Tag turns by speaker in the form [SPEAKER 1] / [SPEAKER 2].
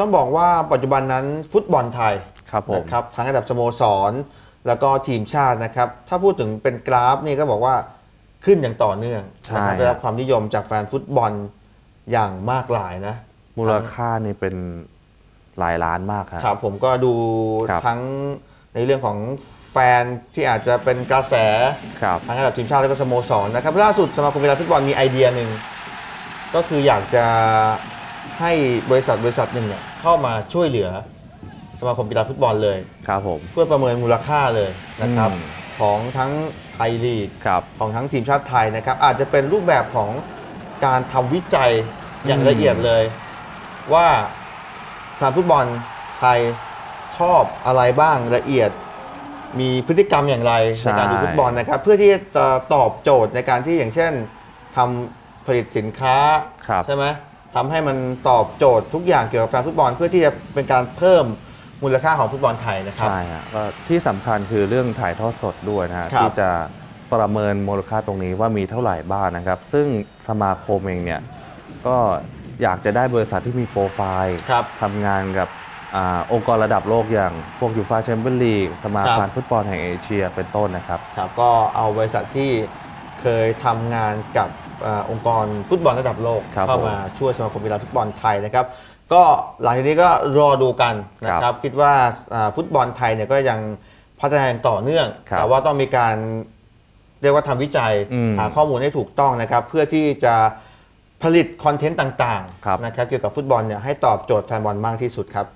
[SPEAKER 1] ต้องบอกว่าปัจจุบันนั้นฟุตบอลไทย
[SPEAKER 2] ครับผม
[SPEAKER 1] นะครับทั้งระดับสโมสร แล้วก็ทีมชาตินะครับ ถ้าพูดถึงเป็นกราฟนี่ก็บอกว่าขึ้นอย่างต่อเนื่อง
[SPEAKER 2] ใช่
[SPEAKER 1] นะครับได้รับความนิยมจากแฟนฟุตบอลอย่างมากหลายนะ
[SPEAKER 2] มูลค่านี่เป็นหลายล้านมากครับ
[SPEAKER 1] ครับผมก็ดู
[SPEAKER 2] ครับ
[SPEAKER 1] ทั้งในเรื่องของแฟนที่อาจจะเป็นกระแส
[SPEAKER 2] ครับ
[SPEAKER 1] ทั้งระดับทีมชาติและก็สโมสรนะครับล่าสุดสมาคมกีฬาฟุตบอลมีไอเดียหนึ่งก็คืออยากจะ ให้บริษัทบริษัทหนึ่งเนี่ยเข้ามาช่วยเหลือสมาคมกีฬาฟุตบอลเลย
[SPEAKER 2] ครับผม
[SPEAKER 1] เพื่อประเมินมูลค่าเลยนะครับ
[SPEAKER 2] อืม
[SPEAKER 1] ของทั้งไทยลีก
[SPEAKER 2] ครับ
[SPEAKER 1] ของทั้งทีมชาติไทยนะครับ อาจจะเป็นรูปแบบของการทำวิจัยอย่าง
[SPEAKER 2] อืม
[SPEAKER 1] ละเอียดเลย ว่าทางฟุตบอลไทยชอบอะไรบ้างละเอียด มีพฤติกรรมอย่างไรในการดูฟุตบอลนะครับ เพื่อที่จะตอบโจทย์ในการที่อย่างเช่นทำผลิตสินค้า
[SPEAKER 2] ครับ
[SPEAKER 1] ใช่ไหม ทำให้มันตอบโจทย์ทุกอย่างเกี่ยวกับแฟนฟุตบอล เพื่อที่จะเป็นการเพิ่มมูลค่าของฟุตบอลไทยนะครับ
[SPEAKER 2] ใช่ฮะก็ที่สำคัญคือเรื่องถ่ายทอดสดด้วยนะฮะ
[SPEAKER 1] ครับ
[SPEAKER 2] ที่จะประเมินมูลค่าตรงนี้ว่ามีเท่าไหร่บ้างนะครับ ซึ่งสมาคมเองเนี่ยก็อยากจะได้บริษัทที่มีโปรไฟล์
[SPEAKER 1] ครับ
[SPEAKER 2] ทำงานกับอาองค์กรระดับโลกอย่างพวกยูฟาแชมเปี้ยนลีกสมา
[SPEAKER 1] ครั
[SPEAKER 2] พัน
[SPEAKER 1] บ
[SPEAKER 2] ธ์ฟุตบอลแห่งเอเชียเป็นต้นนะครับ
[SPEAKER 1] ครับ ก็เอาบริษัทที่เคยทำงานกับเออองค์กรฟุตบอลระดับโลก
[SPEAKER 2] ครับ
[SPEAKER 1] เข้า
[SPEAKER 2] ผม
[SPEAKER 1] มาช่วยสมาคมกีฬาฟุตบอลไทยนะครับ ก็หลังจากนี้ก็รอดูกันนะค
[SPEAKER 2] ครั
[SPEAKER 1] รับบคิดว่าอ่าฟุตบอลไทยเนี่ยก็ยังพัฒนาอย่างต่อเนื่อง
[SPEAKER 2] ครับ
[SPEAKER 1] แต่ว่าต้องมีการเรียกว่าทำวิจัย
[SPEAKER 2] อืม
[SPEAKER 1] หาข้อมูลให้ถูกต้องนะครับ เพื่อที่จะผลิตคอนเทนต์ต่าง
[SPEAKER 2] ครับ
[SPEAKER 1] ๆนะครับเกี่ยวกับฟุตบอลเนี่ยให้ตอบโจทย์แฟนบอลมากที่สุดครับ